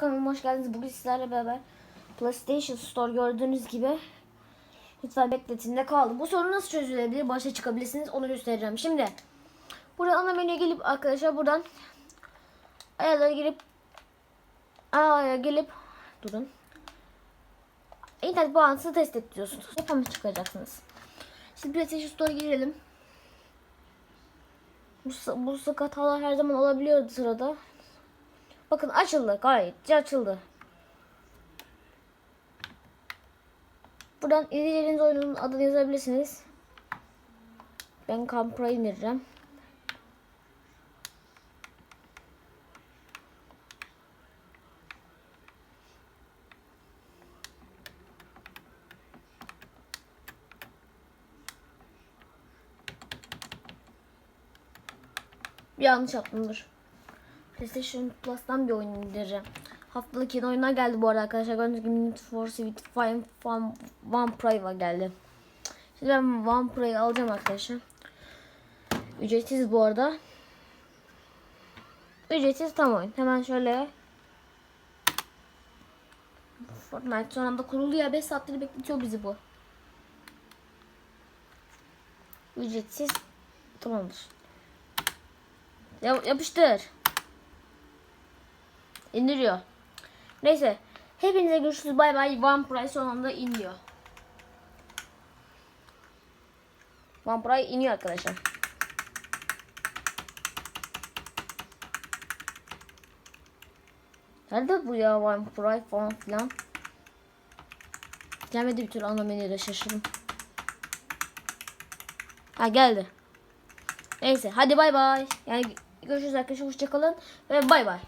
Kanalıma hoş geldiniz. Bugün sizlerle beraber PlayStation Store gördüğünüz gibi lütfen bekletimde kaldı. Bu sorun nasıl çözülebilir? Başa çıkabilirsiniz. Onu göstereceğim. Şimdi burada ana menüye gelip arkadaşlar buradan ayarlara girip ayarlara gelip durun. İnternet bağlantısını test et diyorsunuz. Hemen çıkacaksınız. Şimdi PlayStation Store'a girelim. Bu, bu sık hatalar her zaman olabiliyordu sırada. Bakın açıldı gayet açıldı. Buradan indireceğiniz oyunun adını yazabilirsiniz. Ben Campra indireceğim. Yanlış yaptım dur. PlayStation Plus'tan bir oyun indireceğim. Haftalık yeni oyunlar geldi bu arada arkadaşlar. Gördüğünüz gibi Need for Speed Fire Fun One Prime geldi. Şimdi ben One Prime'ı alacağım arkadaşlar. Ücretsiz bu arada. Ücretsiz tam oyun. Hemen şöyle Fortnite son anda kuruldu ya 5 saattir bekletiyor bizi bu. Ücretsiz tamamdır. Ya, yapıştır. İndiriyor. Neyse. Hepinize görüşürüz. Bay bay. One Price son anda iniyor. One Price iniyor arkadaşlar. Nerede bu ya One Price falan filan. Gelmedi bir türlü anlamayı şaşırdım. Ha geldi. Neyse hadi bay bay. Yani görüşürüz arkadaşlar hoşçakalın ve bay bay.